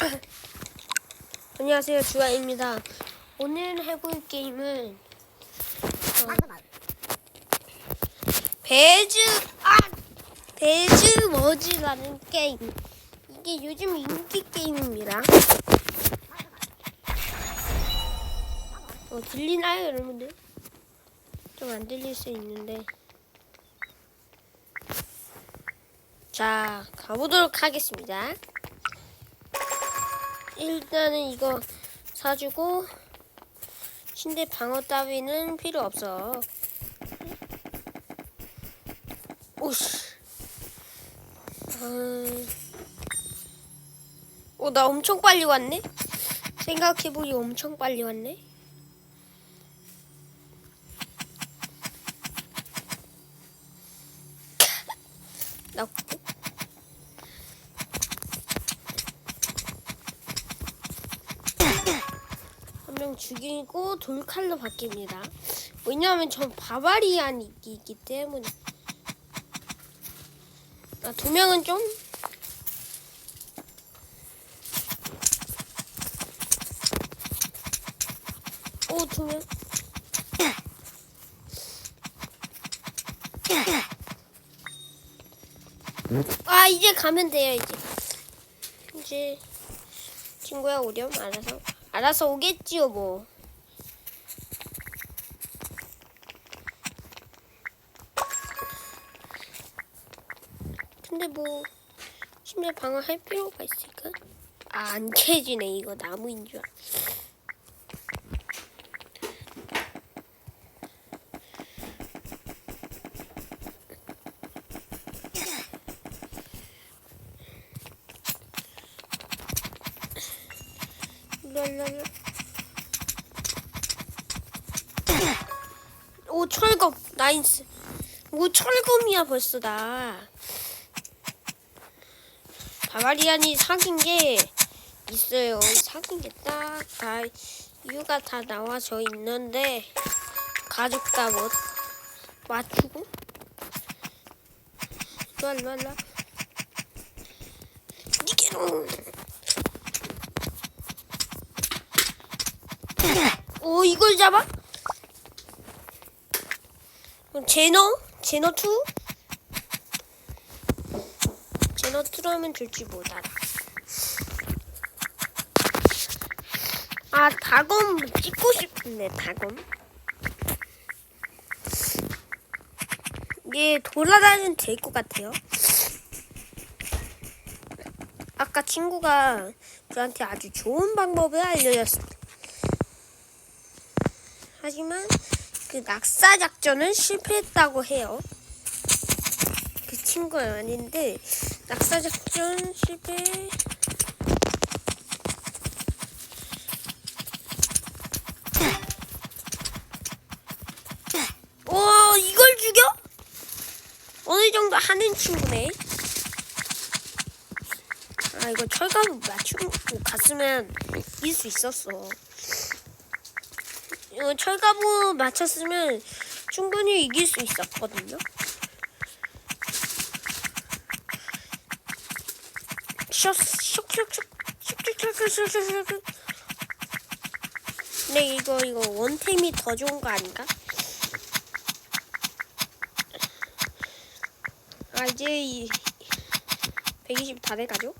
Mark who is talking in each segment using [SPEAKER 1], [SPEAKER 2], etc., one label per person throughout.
[SPEAKER 1] 안녕하세요 주아입니다. 오늘 해볼 게임은 어, 배즈 아 배즈 워즈라는 게임. 이게 요즘 인기 게임입니다. 어, 들리나요 여러분들? 좀 안 들릴 수 있는데. 자 가보도록 하겠습니다. 일단은 이거 사주고 침대 방어 따위는 필요 없어. 오씨. 아... 어, 나 엄청 빨리 왔네? 생각해보니 엄청 빨리 왔네? 죽이고 돌칼로 바뀝니다. 왜냐하면 전 바바리안이 있기 때문에. 아, 두 명은 좀 오, 두 명. 아, 이제 가면 돼요, 이제. 이제 친구야 오렴 알아서 알아서 오겠지요, 뭐. 근데 뭐 심지어 방어할 필요가 있을까? 아, 안 캐지네, 이거 나무인 줄. 랄랄라. 오 철검 나이스. 오 철검이야 벌써 나 바바리안이 사귄 게 있어요. 사귄 게딱 다 이유가 다 나와져 있는데 가족 다못 맞추고? 랄랄라 니게로 오 이걸 잡아? 제너? 제너 2? 제너 2라면 줄지 못알아 아 다검 찍고 싶은데 다검 이게 돌아다니면 될 것 같아요 아까 친구가 저한테 아주 좋은 방법을 알려줬습니다 하지만 그 낙사 작전은 실패했다고 해요. 그 친구는 아닌데 낙사 작전 실패. 오 이걸 죽여? 어느 정도 하는 친구네. 아 이거 철갑 맞추고 갔으면 이길 수 있었어. 이거 철가부 맞췄으면 충분히 이길 수 있었거든요. 근데 이거 이거 원템이 더 좋은 거 아닌가? 아 이제 이 120 다 돼가죠?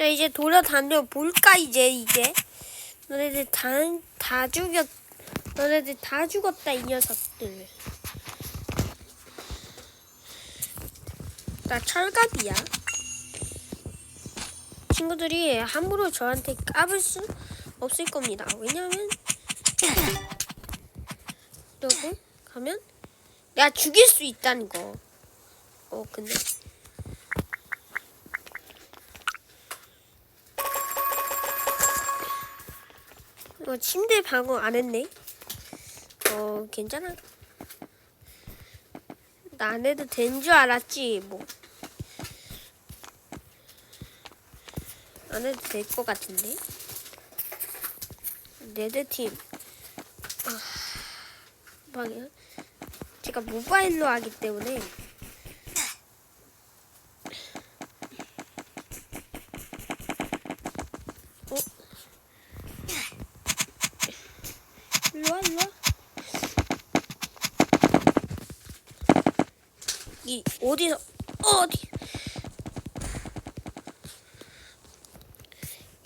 [SPEAKER 1] 자 이제 돌아다녀 볼까 이제 이제? 너네들 다 다 죽였 너네들 다 죽었다 이 녀석들. 나 철갑이야. 친구들이 함부로 저한테 까불 수 없을 겁니다. 왜냐면 여기 가면 내가 죽일 수 있다는 거어 근데 어, 침대 방어 안 했네. 어, 괜찮아. 나 안 해도 된 줄 알았지, 뭐. 안 해도 될 것 같은데. 레드팀. 아, 방이야. 제가 모바일로 하기 때문에 이 어디서 어디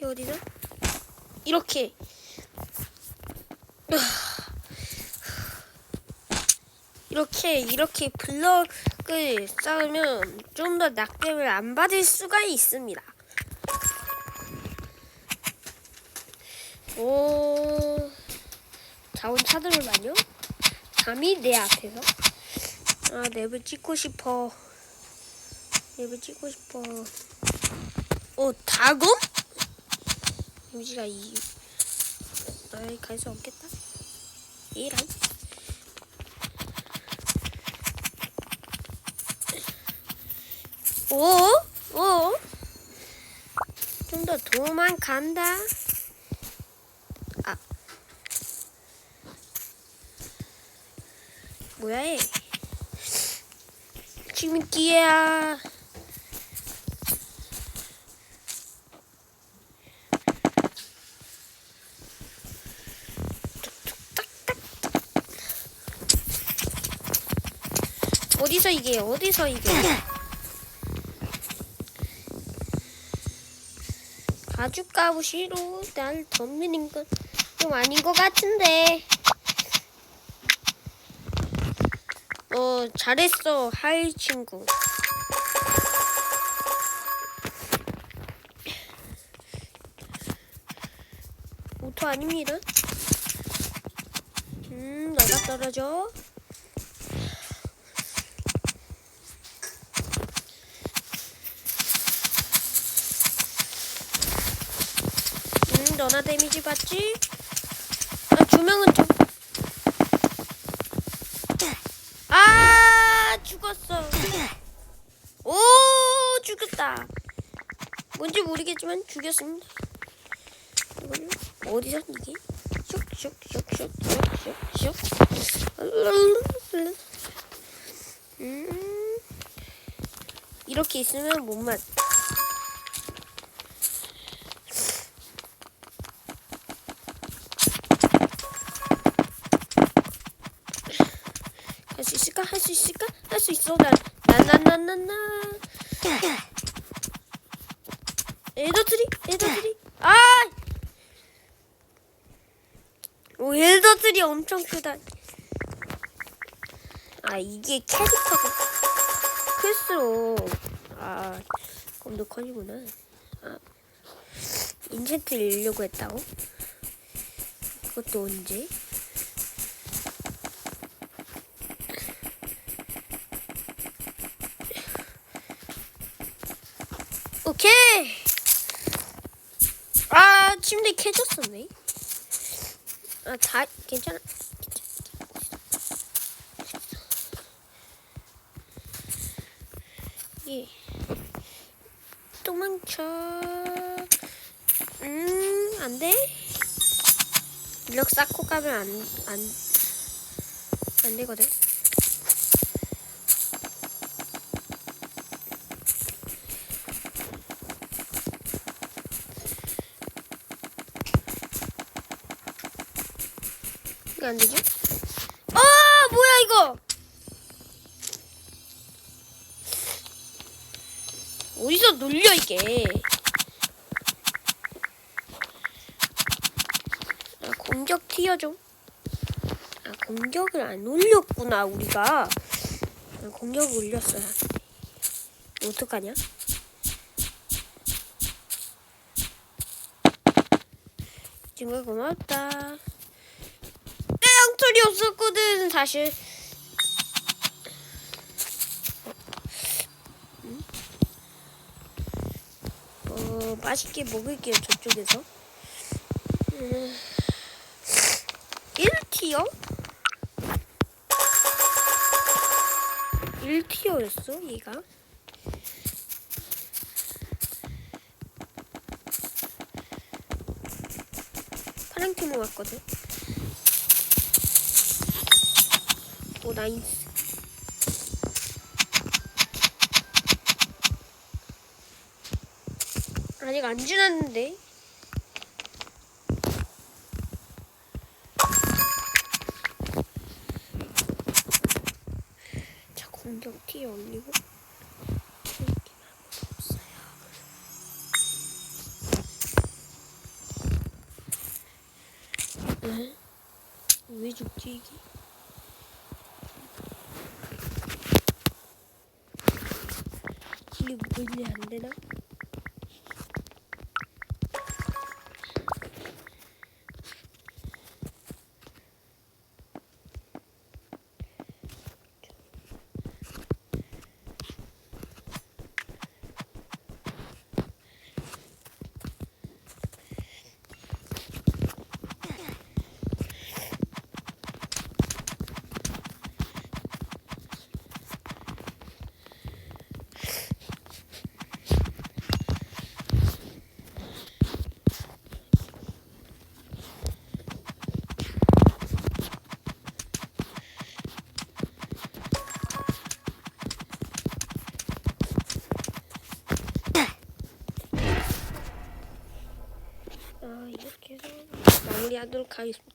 [SPEAKER 1] 이 어디서 이렇게 이렇게 이렇게 블럭을 쌓으면 좀 더 낙뎀을 안 받을 수가 있습니다. 오 자원 찾으려면요? 감히 내 앞에서 아 랩을 찍고 싶어 랩을 찍고 싶어 어 다금? 임지가 이 아이 갈수 없겠다 이란 오? 오? 좀 더 도망간다 아 뭐야 얘 지금 기회야. 어디서 이게? 어디서 이게? 가죽 가부시로 날 덤비는 건 좀 아닌 것 같은데 어 잘했어. 하이 친구. 오토 아닙니다. 음 너가 떨어져. 음 너나 데미지 받지? 아 조명은 좀 아 죽었어 오 죽였다 뭔지 모르겠지만 죽였습니다 이거는 어디서 이게 슉슉슉슉슉슉슉 음 이렇게 있으면 못 맞. 할 수 있을까? 할 수 있을까? 할 수 있어. 나, 나나나나나. 엘더트리? 엘더트리? 아! 오, 엘더트리 엄청 크다. 아, 이게 캐릭터가 클수록, 아, 그럼 너 커지구나. 아, 인챈트 읽려고 했다고? 그것도 언제? 오케이. 아 침대 캐졌었네. 아다 괜찮아. 예. 도망쳐. 음, 안 돼. 인력 쌓고 가면 안, 안, 안 되거든. 이거 안 되죠? 아, 뭐야, 이거! 어디서 놀려, 이게. 아, 공격 튀어 좀. 아, 공격을 안 올렸구나, 우리가. 아, 공격을 올렸어야. 어떡하냐? 친구야, 고맙다. 내 양털이 없었거든, 사실. 음? 어, 맛있게 먹을게요, 저쪽에서. 음, 1티어? 1티어였어, 얘가? 파랑 팀으로 왔거든. 오, 나이스. 아직 안 지났는데. 자, 공격 티 올리고. 에? 왜 죽지 이게? 원래 안 되나? 아